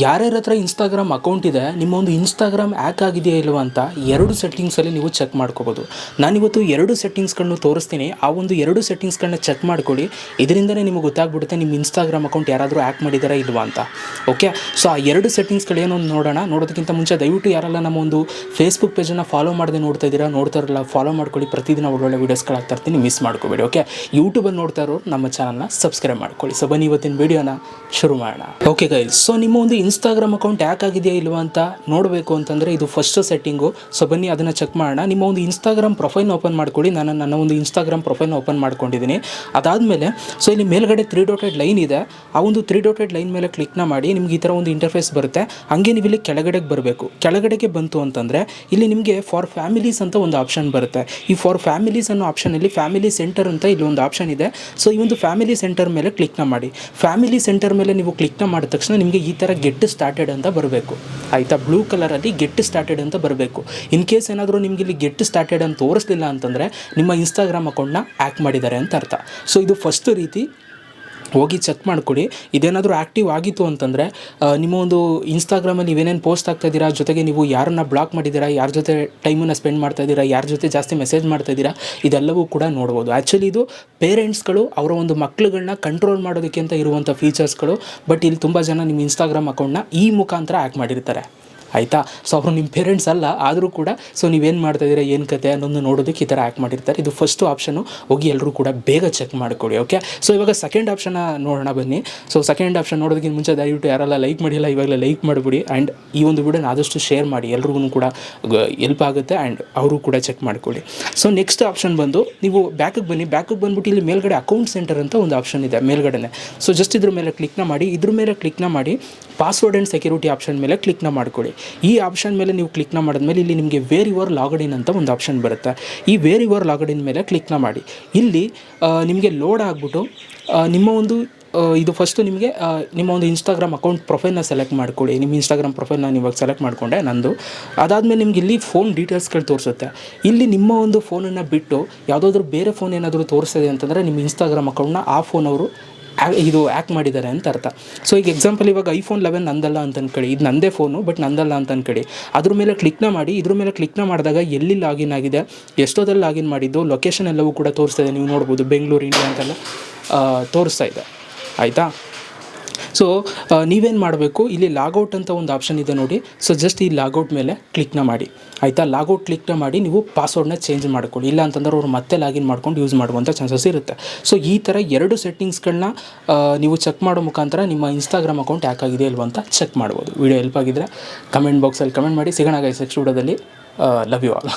ಯಾರ್ಯಾರ ಹತ್ರ Instagram account ಇದೆ ನಿಮ್ಮ ಒಂದು ಇನ್ಸ್ಟಾಗ್ರಾಮ್ ಆ್ಯಕ್ ಆಗಿದೆಯಾ ಇಲ್ವಾ ಅಂತ ಎರಡು ಸೆಟ್ಟಿಂಗ್ಸಲ್ಲಿ ನೀವು ಚೆಕ್ ಮಾಡ್ಕೋಬೋದು. ನಾನಿವತ್ತು ಎರಡು ಸೆಟ್ಟಿಂಗ್ಸ್ಗಳನ್ನು ತೋರಿಸ್ತೀನಿ. ಆ ಒಂದು ಎರಡು ಸೆಟ್ಟಿಂಗ್ಸ್ಗಳನ್ನ ಚೆಕ್ ಮಾಡ್ಕೊಳ್ಳಿ. ಇದರಿಂದನೇ ನಿಮಗೆ ಗೊತ್ತಾಗ್ಬಿಡುತ್ತೆ ನಿಮ್ಮ ಇನ್ಸ್ಟಾಗ್ರಾಮ್ ಅಕೌಂಟ್ ಯಾರಾದರೂ ಆ್ಯಕ್ ಮಾಡಿದಾರಾ ಇಲ್ವಾ ಅಂತ. ಓಕೆ ಸೊ ಆ ಎರಡು ಸೆಟ್ಟಿಂಗ್ಸ್ಗಳೇನೋ ನೋಡೋಣ. ನೋಡೋದಕ್ಕಿಂತ ಮುಂಚೆ ದಯವಿಟ್ಟು ಯಾರೆಲ್ಲ ನಮ್ಮ ಒಂದು ಫೇಸ್ಬುಕ್ ಪೇಜನ್ನು ಫಾಲೋ ಮಾಡದೆ ನೋಡ್ತಾ ಇದ್ದೀರಾ ನೋಡ್ತಾ ಇರಲ್ಲ ಫಾಲೋ ಮಾಡ್ಕೊಳ್ಳಿ. ಪ್ರತಿದಿನ ಒಳ್ಳೊಳ್ಳೆ ವೀಡಿಯೋಸ್ಗಳಾಗ್ತಾ ಇರ್ತೀನಿ. ಮಿಸ್ ಮಾಡ್ಕೋಬೇಡಿ. ಓಕೆ ಯೂಟ್ಯೂಬಲ್ಲಿ ನೋಡ್ತಾ ಇರೋರು ನಮ್ಮ ಚಾನಲ್ನ ಸಬ್ಸ್ಕ್ರೈಬ್ ಮಾಡ್ಕೊಳ್ಳಿ. ಸೊ ಬನ್ನಿ ಇವತ್ತಿನ ವಿಡಿಯೋನ ಶುರು ಮಾಡೋಣ. ಓಕೆ ಗೈಸ್ ಸೊ ನಿಮ್ಮ ಒಂದು ಇನ್ಸ್ಟಾಗ್ರಾಮ್ ಅಕೌಂಟ್ ಯಾಕೆ ಆಗಿದೆಯಾ ಇಲ್ವಾ ಅಂತ ನೋಡಬೇಕು ಅಂತಂದರೆ ಇದು ಫಸ್ಟ್ ಸೆಟ್ಟಿಂಗು ಸೊ ಬನ್ನಿ, ಅದನ್ನು ಚೆಕ್ ಮಾಡೋಣ. ನಿಮ್ಮ ಒಂದು ಇನ್ಸ್ಟಾಗ್ರಾಮ್ ಪ್ರೊಫೈಲ್ ಓಪನ್ ಮಾಡ್ಕೊಳ್ಳಿ. ನಾನು ನನ್ನ ಒಂದು ಇನ್ಸ್ಟಾಗ್ರಾಮ್ ಪ್ರೊಫೈಲ್ನ ಓಪನ್ ಮಾಡ್ಕೊಂಡಿದ್ದೀನಿ. ಅದಾದಮೇಲೆ ಸೊ ಇಲ್ಲಿ ಮೇಲ್ಗಡೆ ತ್ರೀ ಡಾಟೆಡ್ ಲೈನ್ ಇದೆ. ಆ ಒಂದು ತ್ರೀ ಡಾಟೆಡ್ ಲೈನ್ ಮೇಲೆ ಕ್ಲಿಕ್ನ ಮಾಡಿ, ನಿಮ್ಗೆ ಈ ಥರ ಒಂದು ಇಂಟರ್ಫೇಸ್ ಬರುತ್ತೆ. ಹಾಗೆ ನೀವು ಇಲ್ಲಿ ಕೆಳಗಡೆಗೆ ಬರಬೇಕು. ಕೆಳಗಡೆಗೆ ಬಂತು ಅಂತಂದರೆ, ಇಲ್ಲಿ ನಿಮಗೆ ಫಾರ್ ಫ್ಯಾಮಿಲೀಸ್ ಅಂತ ಒಂದು ಆಪ್ಷನ್ ಬರುತ್ತೆ. ಈ ಫಾರ್ ಫ್ಯಾಮಿಲೀಸ್ ಅನ್ನೋ ಆಪ್ಷನಲ್ಲಿ ಫ್ಯಾಮಿಲಿ ಸೆಂಟರ್ ಅಂತ ಇಲ್ಲಿ ಒಂದು ಆಪ್ಷನ್ ಇದೆ. ಸೊ ಈ ಒಂದು ಫ್ಯಾಮಿಲಿ ಸೆಂಟರ್ ಮೇಲೆ ಕ್ಲಿಕ್ನ ಮಾಡಿ. ಫ್ಯಾಮಿಲಿ ಸೆಂಟರ್ ಮೇಲೆ ನೀವು ಕ್ಲಿಕ್ನ ಮಾಡಿದ ತಕ್ಷಣ ನಿಮಗೆ ಈ ಥರ ಗೆಟ್ ಸ್ಟಾರ್ಟೆಡ್ ಅಂತ ಬರಬೇಕು. ಆಯಿತಾ? ಬ್ಲೂ ಕಲರಲ್ಲಿ ಗೆಟ್ ಸ್ಟಾರ್ಟೆಡ್ ಅಂತ ಬರಬೇಕು. ಇನ್ ಕೇಸ್ ಏನಾದರೂ ನಿಮಗೆ ಇಲ್ಲಿ ಗೆಟ್ ಸ್ಟಾರ್ಟೆಡ್ ಅಂತ ತೋರಿಸ್ಲಿಲ್ಲ ಅಂತಂದರೆ ನಿಮ್ಮ ಇನ್ಸ್ಟಾಗ್ರಾಮ್ ಅಕೌಂಟ್ನ ಹ್ಯಾಕ್ ಮಾಡಿದ್ದಾರೆ ಅಂತ ಅರ್ಥ. ಸೊ ಇದು ಫಸ್ಟ್ ರೀತಿ ಹೋಗಿ ಚೆಕ್ ಮಾಡಿಕೊಡಿ. ಇದೇನಾದರೂ ಆ್ಯಕ್ಟಿವ್ ಆಗಿತ್ತು ಅಂತಂದರೆ ನಿಮ್ಮ ಒಂದು ಇನ್ಸ್ಟಾಗ್ರಾಮಲ್ಲಿ ನೀವೇನೇನು ಪೋಸ್ಟ್ ಆಗ್ತಾಯಿದ್ದೀರಾ ಜೊತೆಗೆ ನೀವು ಯಾರನ್ನ ಬ್ಲಾಕ್ ಮಾಡಿದ್ದೀರಾ, ಯಾರ ಜೊತೆ ಟೈಮನ್ನು ಸ್ಪೆಂಡ್ ಮಾಡ್ತಾ ಇದ್ದೀರಾ, ಯಾರ ಜೊತೆ ಜಾಸ್ತಿ ಮೆಸೇಜ್ ಮಾಡ್ತಾ ಇದ್ದೀರಾ, ಇದೆಲ್ಲವೂ ಕೂಡ ನೋಡ್ಬೋದು. ಆ್ಯಕ್ಚುಲಿ ಇದು ಪೇರೆಂಟ್ಸ್ಗಳು ಅವರ ಒಂದು ಮಕ್ಕಳುಗಳನ್ನ ಕಂಟ್ರೋಲ್ ಮಾಡೋದಕ್ಕೆ ಅಂತ ಇರುವಂಥ ಫೀಚರ್ಸ್ಗಳು ಬಟ್ ಇಲ್ಲಿ ತುಂಬ ಜನ ನಿಮ್ಮ ಇನ್ಸ್ಟಾಗ್ರಾಮ್ ಅಕೌಂಟ್ನ ಈ ಮುಖಾಂತರ ಆ್ಯಕ್ ಮಾಡಿರ್ತಾರೆ. ಆಯಿತಾ? ಸೊ ಅವರು ನಿಮ್ಮ ಪೇರೆಂಟ್ಸ್ ಅಲ್ಲ, ಆದರೂ ಕೂಡ ಸೊ ನೀವೇನು ಮಾಡ್ತಾ ಇದ್ದೀರಾ, ಏನು ಕತೆ ಅನ್ನೋದು ನೋಡೋದಕ್ಕೆ ಈ ಥರ ಆ್ಯಕ್ಟ್ ಮಾಡಿರ್ತಾರೆ. ಇದು ಫಸ್ಟು ಆಪ್ಷನು ಹೋಗಿ ಎಲ್ಲರೂ ಕೂಡ ಬೇಗ ಚೆಕ್ ಮಾಡ್ಕೊಳ್ಳಿ ಓಕೆ ಸೊ ಇವಾಗ ಸೆಕೆಂಡ್ ಆಪ್ಷನ್ನ ನೋಡೋಣ ಬನ್ನಿ. ಸೊ ಸೆಕೆಂಡ್ ಆಪ್ಷನ್ ನೋಡೋದಕ್ಕಿಂತ ಮುಂಚೆ ದಯವಿಟ್ಟು ಯಾರೆಲ್ಲ ಲೈಕ್ ಮಾಡಿಲ್ಲ, ಇವಾಗಲೇ ಲೈಕ್ ಮಾಡಿಬಿಡಿ. ಆ್ಯಂಡ್ ಈ ಒಂದು ವಿಡಿಯೋನ ಆದಷ್ಟು ಶೇರ್ ಮಾಡಿ. ಎಲ್ರಿಗೂ ಕೂಡ ಎಲ್ಪ್ ಆಗುತ್ತೆ ಆ್ಯಂಡ್ ಅವರು ಕೂಡ ಚೆಕ್ ಮಾಡ್ಕೊಳ್ಳಿ. ಸೊ ನೆಕ್ಸ್ಟ್ ಆಪ್ಷನ್ ಬಂದು, ನೀವು ಬ್ಯಾಕಿಗೆ ಬನ್ನಿ. ಬ್ಯಾಕಿಗೆ ಬಂದ್ಬಿಟ್ಟು ಇಲ್ಲಿ ಮೇಲ್ಗಡೆ ಅಕೌಂಟ್ ಸೆಂಟರ್ ಅಂತ ಒಂದು ಆಪ್ಷನ್ ಇದೆ, ಮೇಲ್ಗಡೆನೆ. ಸೊ ಜಸ್ಟ್ ಇದ್ರ ಮೇಲೆ ಕ್ಲಿಕ್ನ ಮಾಡಿ. ಇದ್ರ ಮೇಲೆ ಕ್ಲಿಕ್ನ ಮಾಡಿ ಪಾಸ್ವರ್ಡ್ ಆ್ಯಂಡ್ ಸೆಕ್ಯೂರಿಟಿ ಆಪ್ಷನ್ ಮೇಲೆ ಕ್ಲಿಕ್ನ ಮಾಡ್ಕೊಳ್ಳಿ. ಈ ಆಪ್ಷನ್ ಮೇಲೆ ನೀವು ಕ್ಲಿಕ್ನ ಮಾಡಿದ್ಮೇಲೆ ಇಲ್ಲಿ ನಿಮಗೆ ವೇರ್ ಯುವರ್ ಲಾಗಡ್ ಇನ್ ಅಂತ ಒಂದು ಆಪ್ಷನ್ ಬರುತ್ತೆ. ಈ ವೇರ್ ಯುವರ್ ಲಾಗಡ್ ಇನ್ ಮೇಲೆ ಕ್ಲಿಕ್ನ ಮಾಡಿ. ಇಲ್ಲಿ ನಿಮಗೆ ಲೋಡ್ ಆಗಿಬಿಟ್ಟು ನಿಮ್ಮ ಒಂದು ಇದು ಫಸ್ಟು ನಿಮಗೆ ನಿಮ್ಮ ಒಂದು ಇನ್ಸ್ಟಾಗ್ರಾಮ್ ಅಕೌಂಟ್ ಪ್ರೊಫೈಲ್ನ ಸೆಲೆಕ್ಟ್ ಮಾಡ್ಕೊಳ್ಳಿ. ನಿಮ್ಮ ಇನ್ಸ್ಟಾಗ್ರಾಮ್ ಪ್ರೊಫೈಲ್ ನಾನು ಇವಾಗ ಸೆಲೆಕ್ಟ್ ಮಾಡಿಕೊಂಡೆ ನಂದು. ಅದಾದಮೇಲೆ ನಿಮ್ಗೆ ಇಲ್ಲಿ ಫೋನ್ ಡೀಟೇಲ್ಸ್ಗಳು ತೋರಿಸುತ್ತೆ. ಇಲ್ಲಿ ನಿಮ್ಮ ಒಂದು ಫೋನನ್ನು ಬಿಟ್ಟು ಯಾವುದಾದ್ರೂ ಬೇರೆ ಫೋನ್ ಏನಾದರೂ ತೋರಿಸಿದೆ ಅಂತಂದರೆ ನಿಮ್ಮ ಇನ್ಸ್ಟಾಗ್ರಾಮ್ ಅಕೌಂಟ್ನ ಆ ಫೋನ್ ಅವರು ಇದು ಆ್ಯಕ್ ಮಾಡಿದ್ದಾರೆ ಅಂತ ಅರ್ಥ. ಸೊ ಈಗ ಎಕ್ಸಾಂಪಲ್ ಇವಾಗ ಐಫೋನ್ ಲೆವೆನ್ ನಂದಲ್ಲ ಅಂತ ಅನ್ಕಡಿ ಇದು ನಂದೇ ಫೋನು ಬಟ್ ನಂದಲ್ಲ ಅಂತ ಅನ್ಕಡಿ ಅದ್ರ ಮೇಲೆ ಕ್ಲಿಕ್ನ ಮಾಡಿ, ಇದ್ರ ಮೇಲೆ ಕ್ಲಿಕ್ನ ಮಾಡಿದಾಗ ಎಲ್ಲಿ ಲಾಗಿನ್ ಆಗಿದೆ ಎಷ್ಟೋದಲ್ಲಿ ಲಾಗಿನ್ ಮಾಡಿದ್ದು ಲೊಕೇಶನ್ ಎಲ್ಲವೂ ಕೂಡ ತೋರಿಸ್ತಾ ನೀವು ನೋಡ್ಬೋದು, ಬೆಂಗಳೂರು ಇಂಡಿಯಾ ಅಂತೆಲ್ಲ ತೋರಿಸ್ತಾ ಇದೆ. ಆಯಿತಾ? ಸೊ ನೀವೇನು ಮಾಡಬೇಕು? ಇಲ್ಲಿ ಲಾಗೌಟ್ ಅಂತ ಒಂದು ಆಪ್ಷನ್ ಇದೆ ನೋಡಿ. ಸೊ ಜಸ್ಟ್ ಈ ಲಾಗೌಟ್ ಮೇಲೆ ಕ್ಲಿಕ್ನ ಮಾಡಿ. ಆಯಿತಾ? ಲಾಗೌಟ್ ಕ್ಲಿಕ್ನ ಮಾಡಿ ನೀವು ಪಾಸ್ವರ್ಡ್ನ ಚೇಂಜ್ ಮಾಡ್ಕೊಳ್ಳಿ. ಇಲ್ಲ ಅಂತಂದ್ರೆ ಅವ್ರು ಮತ್ತೆ ಲಾಗಿನ್ ಮಾಡ್ಕೊಂಡು ಯೂಸ್ ಮಾಡುವಂಥ ಚಾನ್ಸಸ್ ಇರುತ್ತೆ. ಸೊ ಈ ಥರ ಎರಡು ಸೆಟ್ಟಿಂಗ್ಸ್ಗಳನ್ನ ನೀವು ಚೆಕ್ ಮಾಡೋ ಮುಖಾಂತರ ನಿಮ್ಮ ಇನ್ಸ್ಟಾಗ್ರಾಮ್ ಅಕೌಂಟ್ ಯಾಕಾಗಿದೆ ಇಲ್ವ ಅಂತ ಚೆಕ್ ಮಾಡ್ಬೋದು. ವಿಡಿಯೋ ಹೆಲ್ಪ್ ಆಗಿದ್ರೆ ಕಮೆಂಟ್ ಬಾಕ್ಸಲ್ಲಿ ಕಮೆಂಟ್ ಮಾಡಿ. ಸಿಗೋಣ ಗೈಸ್ ನೆಕ್ಸ್ಟ್ ವಿಡಿಯೋದಲ್ಲಿ ಲವ್ ಯು ಆಲ್